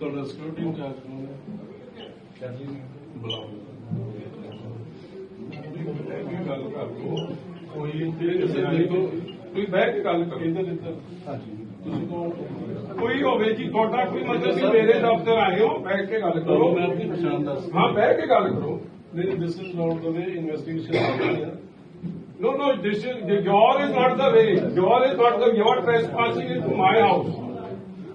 ਤੁਹਾਡਾ security incharge ਕੌਣ ਹੈ ਬੁਲਾਓ ਕੋਈ ਗੱਲ ਕਰ ਲਓ ਕੋਈ ਕਿਸੇ ਦੇਖੋ ਕੋਈ ਬਹਿ ਕੇ ਗੱਲ ਕਰੋ ਇੱਧਰ ਇੱਧਰ ਤੁਸੀਂ ਕੌਣ ਕੋਈ ਹੋਵੇ ਜੀ ਤੁਹਾਡਾ ਕੋਈ ਮਤਲਬ ਵੀ ਮੇਰੇ ਦਫ਼ਤਰ ਆਏ ਹੋ ਬੈਠ ਕੇ ਗੱਲ ਕਰੋ ਤੁਹਾਨੂੰ ਮੈਂ ਆਪਣੀ ਪਛਾਣ ਦੱਸ ਹਾਂ ਬਹਿ ਕੇ ਗੱਲ ਕਰੋ ਨਹੀਂ this is not the way investigation ਚੱਲ ਹੈ No, no, this is, the- your is not the way. Your is not the, you are trespassing into my house.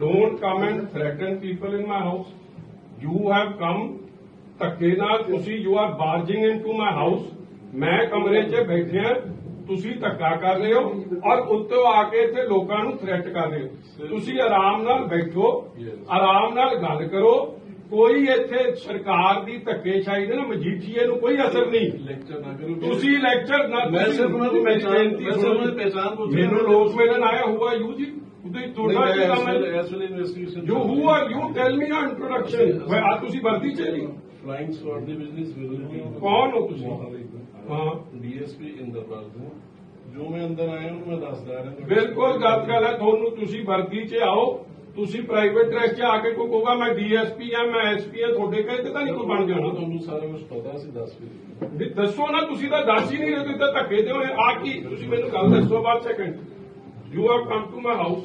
don't come and threaten people in my house you have come ਧੱਕੇ ਨਾਲ ਤੁਸੀਂ you are barging into my house ਮੈਂ ਕਮਰੇ 'ਚ ਬੈਠਿਆ ਤੁਸੀਂ ਧੱਕਾ ਕਰ ਰਹੇ ਹੋ ਔਰ ਉੱਤੋਂ ਆ ਕੇ ਇੱਥੇ ਲੋਕਾਂ ਨੂੰ ਥ੍ਰੈਟ ਕਰ ਰਹੇ ਹੋ। ਤੁਸੀਂ ਆਰਾਮ ਨਾਲ ਬੈਠੋ ਆਰਾਮ ਨਾਲ ਗੱਲ ਕਰੋ। ਕੋਈ ਇੱਥੇ ਸਰਕਾਰ ਦੀ ਧੱਕੇਸ਼ਾਹੀ ਦੇ ਨਾ ਮਜੀਠੀਏ ਨੂੰ ਕੋਈ ਅਸਰ ਨਹੀਂ। ਲੈਕਚਰ ਨਾ ਕਰੋ। ਤੁਸੀਂ ਲੈਕਚਰ ਨਾ ਮੈਂ ਸਿਰਫ ਉਹਨਾਂ ਦੀ ਮੈਂ ਸਿਰਫ ਉਹਨਾਂ ਦੀ ਜੀ। ਪਹਿਚਾਣ ਪੁੱਛ ਮੈਨੂੰ ਲੋਕ ਮਿਲਣ ਆਇਆ ਹੁਆ ਯੂ ਜੀ। ਉਹਦੇ ਤੁਹਾਡਾ ਕੀ ਕੰਮ ਹੈ? ਇਸ ਵੇਲੇ investigation you who are you tell me ਨਾ ਇੰਟਰੋਡਕਸ਼ਨ ਮੈਂ ਆ ਤੁਸੀਂ ਵਰਦੀ ਚ ਜੀ? ਫਲਾਈਂਗ ਸquad ਦੇ ਬਿਜ਼ਨਸ ਵਿਲ ਕੌਣ ਹੋ ਤੁਸੀਂ? ਹਾਂ। ਡੀਐਸਪੀ ਇੰਦਰਪਾਲ ਸਿੰਘ। ਜੋ ਮੈਂ ਅੰਦਰ ਆਇਆ ਉਹਨੂੰ ਮੈਂ ਦੱਸਦਾ ਰਿਹਾ। ਬਿਲਕੁਲ ਗਲਤ ਗੱਲ ਹੈ ਤੁਹਾਨੂੰ ਤੁਸੀਂ ਵਰਦੀ ਚ ਆਓ। ਤੁਸੀਂ ਪ੍ਰਾਈਵੇਟ ਡਰੈਸ ਚ ਆ ਕੇ ਕੋਈ ਕਹੋਗਾ ਮੈਂ ਡੀਐਸਪੀ ਆ ਮੈਂ ਐਸਪੀ ਆ ਤੁਹਾਡੇ ਕਹੇ ਤੇ ਤਾਂ ਨਹੀਂ ਕੋਈ ਬਣ ਜਾਣਾ। ਤੁਹਾਨੂੰ ਸਾਰਾ ਕੁਝ ਪਤਾ ਸੀ ਦੱਸ ਵੀ ਦੱਸੋ ਨਾ ਤੁਸੀਂ ਤਾਂ ਦੱਸ ਹੀ ਨਹੀਂ ਰਹੇ ਤੁਸੀਂ ਤਾਂ ਧੱਕੇ ਦੇ ਹੋਏ। ਆ ਕੀ ਤੁਸੀਂ ਮੈਨੂੰ ਗੱਲ ਦੱਸੋ ਬਾਅਦ second you have come to my house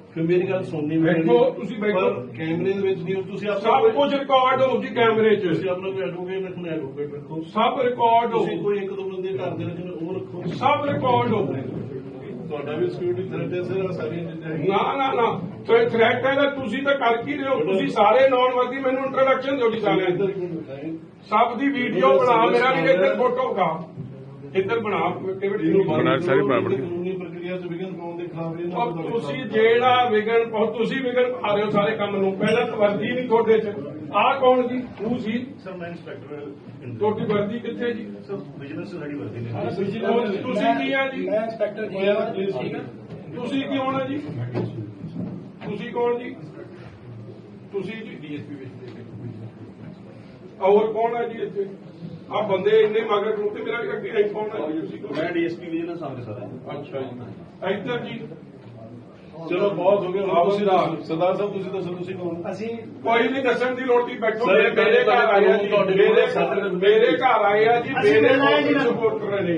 ਫਿਰ ਮੇਰੀ ਗੱਲ ਸੁਣਨੀ ਬੈਠੋ, ਤੁਸੀਂ ਬੈਠੋ। ਪਰ ਕੈਮਰੇ ਦੇ ਵਿੱਚ ਨਹੀਂ ਹੋ, ਤੁਸੀਂ ਆਪਣਾ ਸਭ ਕੁਝ ਰਿਕਾਰਡ ਹੋਊ ਜੀ ਕੈਮਰੇ 'ਚ। ਤੁਸੀਂ ਆਪਣਾ ਕੋਈ ਐਡਵੋਕੇਟ ਰੱਖਣਾ ਐਡਵੋਕੇਟ ਰੱਖੋ। ਸਭ ਰਿਕਾਰਡ ਤੁਸੀਂ ਹੋਊ ਕੋਈ ਇੱਕ ਦੋ ਬੰਦੇ ਘਰ ਦੇ ਰੱਖਣੇ ਉਹ ਰੱਖੋ। ਸਭ ਰਿਕਾਰਡ ਹੋਊ ਤੁਹਾਡਾ ਵੀ ਸਿਕਿਉਰਿਟੀ ਥ੍ਰੈਟ ਹੈ ਸਰ ਸਾਰੀਆਂ ਚੀਜ਼ਾਂ ਹੈਗੀਆਂ। ਨਾ ਨਾ ਨਾ। ਤੇ ਥ੍ਰੈਟ ਹੈ ਤਾਂ ਤੁਸੀਂ ਤਾਂ ਕਰ ਕੀ ਰਹੇ ਹੋ? ਤੁਸੀਂ ਸਾਰੇ ਨੌਨ ਵਰਦੀ ਮੈਨੂੰ ਇੰਟਰੋਡਕਸ਼ਨ ਦਿਓ ਜੀ ਸਾਰਿਆਂ ਦੀ ਇੱਧਰ। ਸਭ ਦੀ ਵੀਡੀਓ ਬਣਾ ਮੇਰਾ ਵੀ ਇੱਧਰ ਫੋਟੋ ਕਾ ਇੱਧਰ ਬਣਾ ਇਹਨੂੰ ਬਣਾ ਬਣਾ ਸਾਰੀ ਬਣਾ ਪ੍ਰਕਿਰਿਆ ਚ ਵਿਘਨ ਪਾਉਣ ਦੇ ਖਿਲਾਫ ਇਹਨਾਂ ਔਰ ਨੂੰ ਤੁਸੀਂ ਜਿਹੜਾ ਵਿਗਣ ਪਾਓ ਤੁਸੀਂ ਵਿਗਣ ਪਾ ਰਹੇ ਹੋ ਸਾਰੇ ਕੰਮ ਨੂੰ। ਪਹਿਲਾਂ ਤਾਂ ਵਰਦੀ ਨਹੀਂ ਤੁਹਾਡੇ 'ਚ। ਆਹ ਕੌਣ ਜੀ? ਤੂੰ ਸੀ? ਸਰ ਮੈਂ ਇੰਸਪੈਕਟਰ ਤੁਹਾਡੀ ਵਰਦੀ ਕਿੱਥੇ ਜੀ? ਸਰ ਵਿਜੀਲੈਂਸ ਸਾਡੀ ਵਰਦੀ ਨੇ ਤੁਸੀਂ ਤੁਸੀਂ ਕੀ ਆ ਜੀ? ਮੈਂ ਇੰਸਪੈਕਟਰ ਜੀ। ਹੋਇਆ ਠੀਕ ਹੈ ਤੁਸੀਂ ਕੀ ਹੋਣਾ ਜੀ? ਤੁਸੀਂ ਕੌਣ ਜੀ? ਤੁਸੀਂ ਜੀ। ਡੀਐਸਪੀ ਵਿੱਚ ਹੋਰ ਕੌਣ ਹੈ ਜੀ ਇੱਥੇ? ਆ ਬੰਦੇ ਇੰਨੇ ਮਗਰ ਤੇ ਮੇਰਾ ਅੱਗੇ ਤੁਸੀਂ ਕੌਣ? ਮੈਂ ਡੀਐਸਪੀ ਵਿਜੀਲੈਂਸ ਅੰਮ੍ਰਿਤਸਰ ਹਾਂ ਅੱਛਾ ਜੀ। ਇੱਧਰ ਜੀ। ਚਲੋ ਬਹੁਤ ਹੋ ਗਿਆ। ਹੁਣ ਤੁਸੀਂ। ਦੱਸੋ ਸਰਦਾਰ ਸਾਹਿਬ ਤੁਸੀਂ ਦੱਸੋ ਤੁਸੀਂ ਕੌਣ? ਅਸੀਂ ਕੋਈ ਨਹੀਂ ਦੱਸਣ ਦੀ ਲੋੜ ਨਹੀਂ। ਬੈਠੋ ਸਰ, ਮੇਰੇ ਘਰ ਆਏ ਆ ਜੀ। ਮੇਰੇ ਘਰ- ਮੇਰੇ ਘਰ ਆਏ ਆ ਜੀ। ਮੇਰੇ ਮਿਲਣਾ ਹੈ ਜੀ ਨਾ। ਸਪੋਰਟ ਕਰ ਰਹੇ ਨਹੀਂ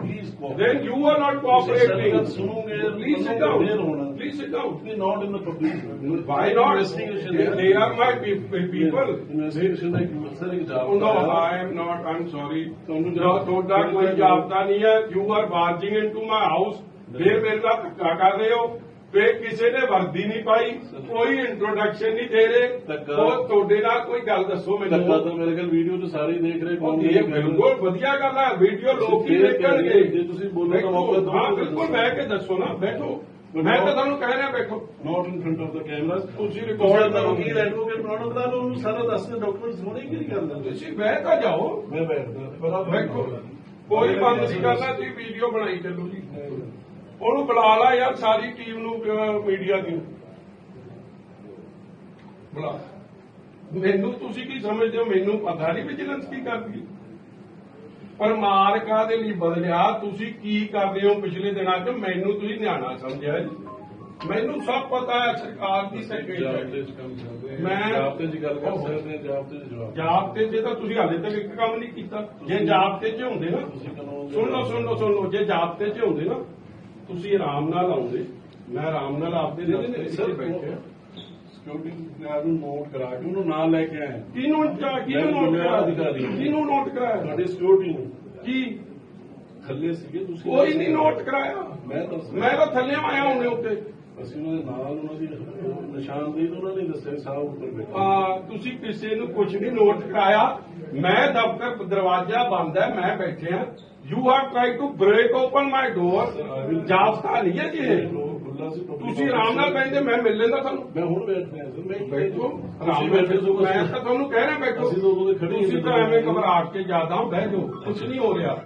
please cooperate. then you are not cooperating ਤੁਸੀਂ ਸੁਣੋਗੇ please sit ਤੁਹਾਨੂੰ aware down ਹੋਣਾ please sit down Be not in the public why not? investigation they, they are my pe- pe- people. Investigation ਦਾ ਇੱਕ sir ਇੱਕ ਜਵਾਬ Oh, no, I am not. I'm sorry. ਤੁਹਾਨੂੰ No, ਜਵਾਬ- ਤੁਹਾਡਾ ਕੋਈ ਜਾਬਤਾ ਨਹੀਂ ਹੈ you are barging into my house ਫਿਰ ਮੇਰੇ ਨਾਲ ਧੱਕਾ ਕਰ ਰਹੇ ਹੋ ਫਿਰ ਕਿਸੇ ਨੇ ਵਰਦੀ ਨਹੀਂ ਪਾਈ ਕੋਈ ਇੰਟਰੋਡਕਸ਼ਨ ਨਹੀਂ ਦੇ ਰਹੇ ਧੱਕਾ- ਉਹ ਤੁਹਾਡੇ ਨਾਲ ਕੋਈ ਗੱਲ ਦੱਸੋ ਧੱਕਾ ਮੈਨੂੰ ਤਾਂ ਮੇਰੇ ਖਿਆਲ ਵੀਡੀਓ 'ਚ ਸਾਰੇ ਹੀ ਦੇਖ ਰਹੇ ਕੌਣ ਇਹ ਬਿਲਕੁਲ ਵਧੀਆ ਗੱਲ ਹੈ ਵੀਡੀਓ ਲੋਕ ਹੀ ਫਿਰ ਦੇਖਣਗੇ ਜੇ ਤੁਸੀਂ ਬੋਲੋ ਤਾਂ ਬੈਠੋ, ਮੌਕਾ ਦਿਓ। ਹਾਂ ਬਿਲਕੁਲ ਬਹਿ ਕੇ ਦੱਸੋ ਨਾ ਬੈਠੋ ਮੈਂ ਤਾਂ ਤੁਹਾਨੂੰ ਕਹਿ ਰਿਹਾ ਬੈਠੋ not in front of the camera ਤੁਸੀਂ ਰਿਕਾਰਡ ਕਰੋ। ਕੀ ਐਡਵੋਕੇਟ ਬਣਾਉਣਾ ਕਰਾ ਲਓ ਉਹਨੂੰ ਸਾਰਾ ਦੱਸ ਦੇ ਡਾਕੂਮੈਂਟਸ ਹੋਣੇ ਕਿ ਨਹੀਂ ਕਰਦਾ ਤੁਸੀਂ ਬਹਿ ਤਾਂ ਜਾਓ। ਮੈਂ ਬੈਠਦਾ ਪਰ ਬੈਠੋ ਕੋਈ ਬੰਦ ਨਹੀਂ ਕਰਨਾ ਤੁਸੀਂ ਵੀਡੀਓ ਬਣਾਈ ਚੱਲੋ ਜੀ। ਉਹਨੂੰ ਬੁਲਾ ਲਾ ਯਾਰ ਸਾਰੀ ਟੀਮ ਨੂੰ ਮੀਡੀਆ ਦੀ। ਬੁਲਾ। ਮੈਨੂੰ ਤੁਸੀਂ ਕੀ ਸਮਝਦੇ ਹੋ? ਮੈਨੂੰ ਪਤਾ ਨਹੀਂ ਵਿਜੀਲੈਂਸ ਕੀ ਕਰਦੀ। ਹੈ। ਪਰ ਮਾਰਕਾ ਦੇ ਲਈ ਬਦਲਿਆ ਤੁਸੀਂ ਕੀ ਕਰਦੇ ਹੋ ਪਿਛਲੇ ਦਿਨਾਂ 'ਚ? ਮੈਨੂੰ ਤੁਸੀਂ ਨਿਆਣਾ ਸਮਝਿਆ ਜੀ। ਮੈਨੂੰ ਸਭ ਪਤਾ ਹੈ ਸਰਕਾਰ ਦੀ ਸੈਕਟਰੀ ਮੈਂ- ਜਾਬਤੇ 'ਚ ਗੱਲ ਕਰ ਸਕਦੇ ਆ ਜਾਬਤੇ 'ਚ ਜਵਾਬ ਜਾਬਤੇ 'ਚ ਤਾਂ ਤੁਸੀਂ ਹਾਲੇ ਤੱਕ ਇੱਕ ਕੰਮ ਨਹੀਂ ਕੀਤਾ। ਜੇ ਜਾਬਤੇ 'ਚ ਹੁੰਦੇ ਨਾ ਦੇ- ਸੁਣ ਲਓ ਸੁਣ ਲਓ ਸੁਣ ਲਓ। ਜੇ ਜਾਬਤੇ 'ਚ ਹੁੰਦੇ ਨਾ ਤੁਸੀਂ ਆਰਾਮ ਨਾਲ ਆਉਂਦੇ। ਮੈਂ ਆਰਾਮ ਨਾਲ ਆਪਦੇ ਦਫ਼ਤਰ ਬੈਠੇ ਸਿਕਿਉਰਿਟੀ ਗਾਰਡ ਨੂੰ ਨੋਟ ਕਰਾ ਕੇ ਉਹਨੂੰ ਨਾਲ ਲੈ ਕੇ ਆਇਆ। ਕਿਹਨੂੰ ਕਿਹਨੂੰ ਮੈਂ ਨੋਟ ਕਰਾਇਆ? ਅਧਿਕਾਰੀ ਹਾਂ। ਕਿਹਨੂੰ ਨੋਟ ਕਰਾਇਆ? ਤੁਹਾਡੀ ਸਿਕਿਉਰਿਟੀ ਨੂੰ। ਕੀ? ਥੱਲੇ ਸੀਗੇ ਤੁਸੀਂ ਕੋਈ ਨਹੀਂ ਨੋਟ ਕਰਾਇਆ। ਮੈਂ ਤਾਂ ਮੈਂ ਤਾਂ ਥੱਲੇ ਆਇਆ ਹੁਣੇ ਉੱਤੇ। ਅਸੀਂ ਉਹਨਾਂ ਦੇ ਨਾਲ ਉਹਨਾਂ ਦੀ ਨਿਸ਼ਾਨਦੇਹੀ ਤੋਂ ਉਹਨਾਂ ਨੇ ਦੱਸਿਆ ਸਾਹਿਬ ਉੱਪਰ ਬੈਠੇ। ਆ ਤੁਸੀਂ ਕਿਸੇ ਨੂੰ ਕੁਝ ਨਹੀਂ ਨੋਟ ਕਰਾਇਆ। ਮੈਂ ਦਫ਼ਤਰ ਦਰਵਾਜ਼ਾ ਬੰਦ ਹੈ ਮੈਂ ਬੈਠਿਆ you have try to break open my door ਜਾਬਤਾ ਨਹੀਂ ਹੈ ਜੀ ਇਹ ਤੁਸੀਂ ਆਰਾਮ ਨਾਲ ਬੈਠਦੇ ਮੈਂ ਮਿਲ ਲੈਂਦਾ ਤੁਹਾਨੂੰ ਮੈਂ ਹੁਣ ਬੈਠ ਰਿਹਾ ਸਰ ਮੈਂ ਬੈਠੋ ਆਰਾਮ ਬੈਠੇ ਨਾਲ ਸੋ ਮੈਂ ਤਾਂ ਤੁਹਾਨੂੰ ਕਹਿ ਰਿਹਾ ਬੈਠੋ ਤੁਸੀਂ ਤਾਂ ਐਵੇਂ ਘਬਰਾ ਕੇ ਜ਼ਿਆਦਾ ਬਹਿ ਜਾਓ ਕੁਝ ਨਹੀਂ ਹੋ ਰਿਹਾ